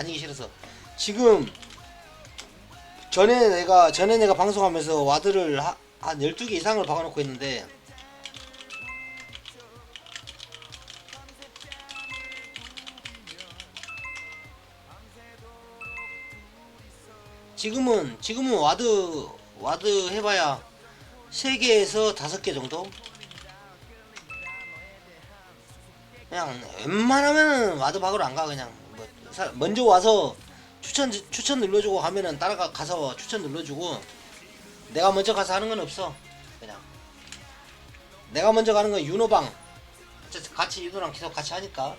다니기 싫어서. 지금 전에 내가 전에 내가 방송하면서 와드를 하, 한 12개 이상을 박아놓고 있는데 지금은 지금은 와드 와드 해봐야 3개에서 5개 정도? 그냥 웬만하면은 와드 박으러 안 가 그냥. 뭐 사- 먼저 와서 추천 추천 눌러주고 하면은 따라가 가서 추천 눌러주고 내가 먼저 가서 하는 건 없어. 그냥. 내가 먼저 가는 건 윤호방. 같이 윤호랑 계속 같이 하니까.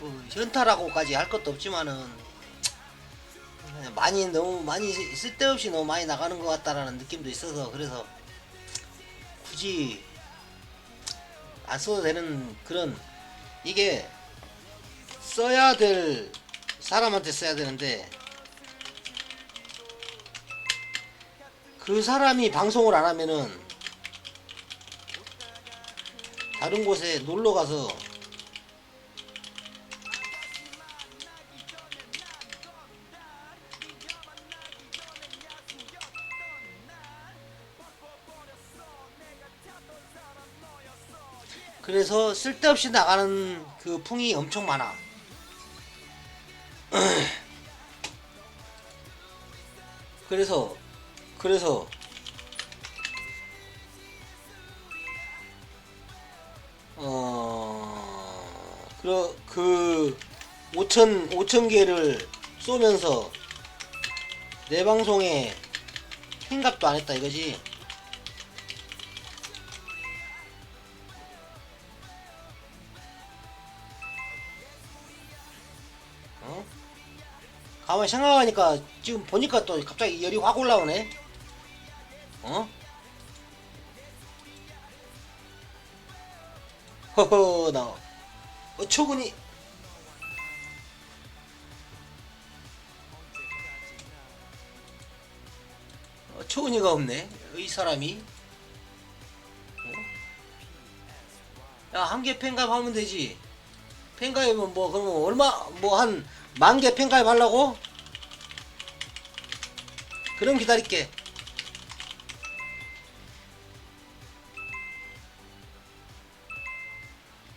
뭐 현타라고까지 할 것도 없지만은 많이 너무 많이 쓸데없이 너무 많이 나가는 것 같다라는 느낌도 있어서 그래서 굳이 안 써도 되는 그런 이게 써야 될 사람한테 써야 되는데 그 사람이 방송을 안 하면은 다른 곳에 놀러 가서 그래서 쓸데없이 나가는 그 풍이 엄청 많아. 그래서 그래서 어그 그 5천 5천 개를 쏘면서 내 방송에 흰값도 안 했다 이거지. 가만히 생각하니까 지금 보니까 또 갑자기 열이 확 올라오네. 어? 허허 나 어처구니 어처구니가 없네 이 사람이 어? 야한 개 팬가입 하면 되지 팬가입은 뭐 그러면 얼마 뭐 한 만개 팬가입 하려고? 그럼 기다릴게.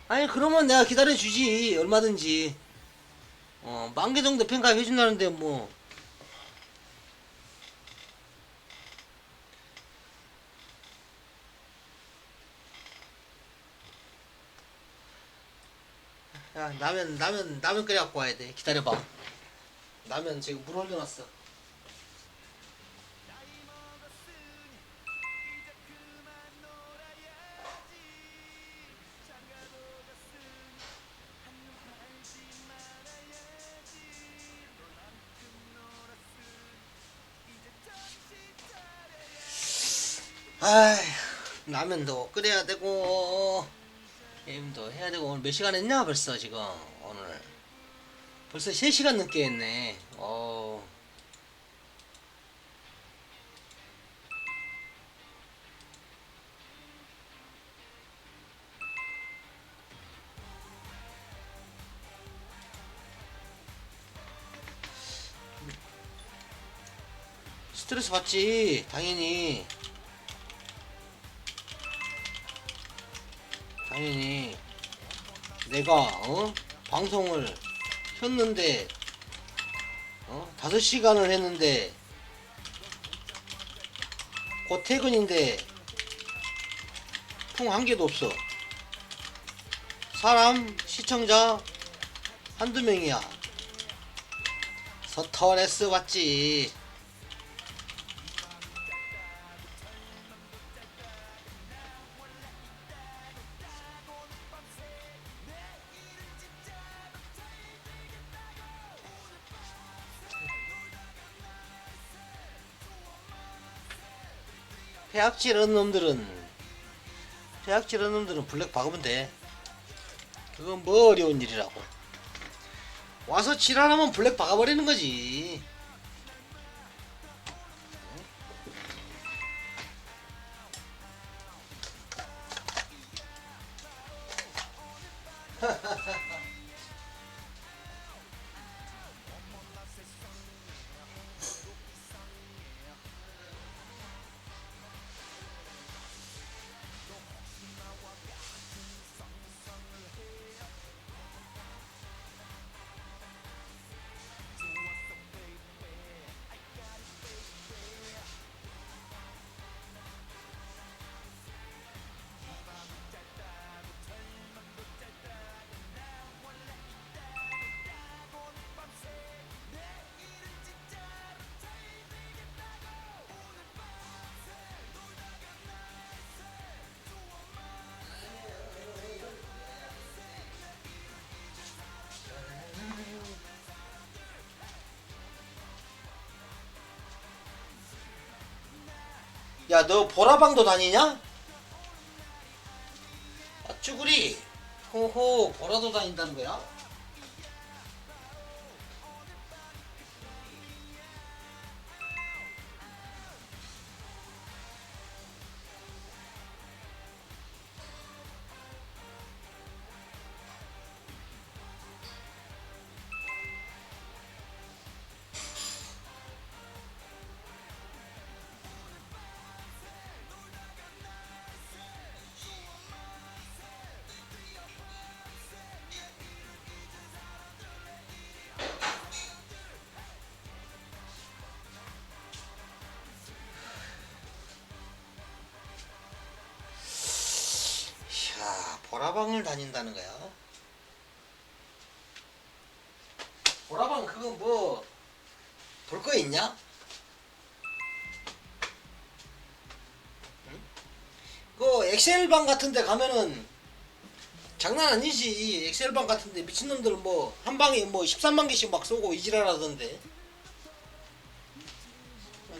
아니 그러면 내가 기다려주지 얼마든지. 어 만개 정도 팬가입 해준다는데 뭐 야, 라면, 라면, 라면 끓여 갖고 와야 돼. 기다려봐. 라면 지금 물 올려놨어. 아휴, 라면도 끓여야 되고, 게임도 해야 되고, 오늘 몇 시간 했냐, 벌써 지금, 오늘. 벌써 3시간 넘게 했네. 어. 스트레스 받지, 당연히. 당연히. 내가, 어? 방송을 켰는데 어? 5시간을 했는데 곧 퇴근인데 풍 한 개도 없어 사람 시청자 한두 명이야 스트레스 받지 폐악질한 놈들은 폐악질한 놈들은 블랙 박으면 돼. 그건 뭐 어려운 일이라고. 와서 지랄하면 블랙 박아버리는 거지. 야 너 보라방도 다니냐? 아 쭈구리 호호 보라도 다닌다는 거야? 보라방을 다닌다는 거야? 보라방 그거 뭐볼 거 있냐? 응? 그 엑셀방 같은데 가면은 장난 아니지 이 엑셀방 같은데 미친놈들 뭐한 방에 뭐 13만 개씩 막 쏘고 이지랄하던데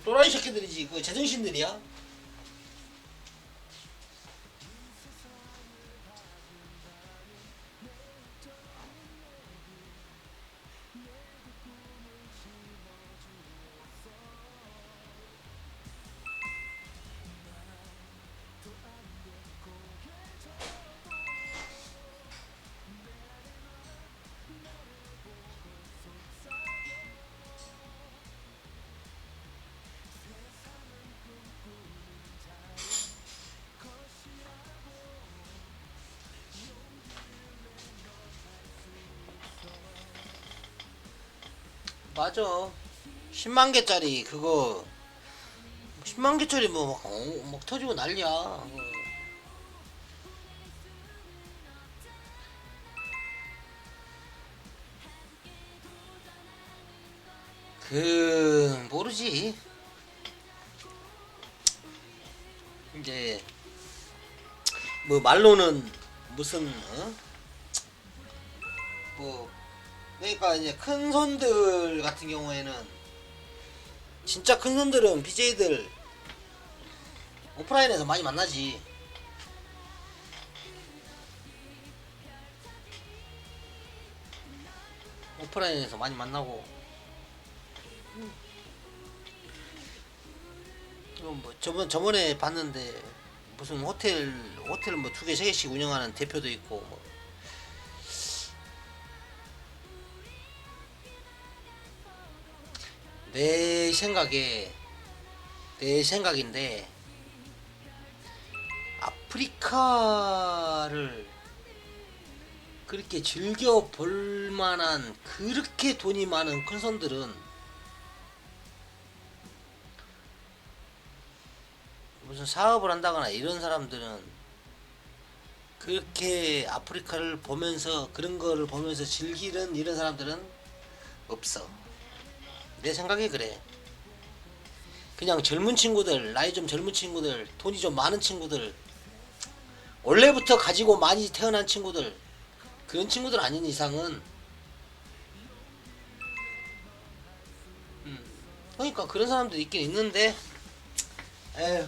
또라이 새끼들이지 그 제정신들이야 맞아 10만 개짜리 그거 10만 개짜리 뭐 막, 어, 막 터지고 난리야 어. 그 모르지 이제 뭐 말로는 무슨 어? 뭐 그러니까 이제 큰 손들 같은 경우에는 진짜 큰 손들은 BJ들 오프라인에서 많이 만나지. 오프라인에서 많이 만나고. 뭐 저번 저번에 봤는데 무슨 호텔 호텔 뭐 두 개 세 개씩 운영하는 대표도 있고 뭐 내 생각에 내 생각인데 아프리카를 그렇게 즐겨 볼 만한 그렇게 돈이 많은 큰 손들은 무슨 사업을 한다거나 이런 사람들은 그렇게 아프리카를 보면서 그런 거를 보면서 즐기는 이런 사람들은 없어. 내 생각이 그래. 그냥 젊은 친구들, 나이 좀 젊은 친구들, 돈이 좀 많은 친구들, 원래부터 가지고 많이 태어난 친구들, 그런 친구들 아닌 이상은, 음, 그러니까 그런 사람도 있긴 있는데, 에휴,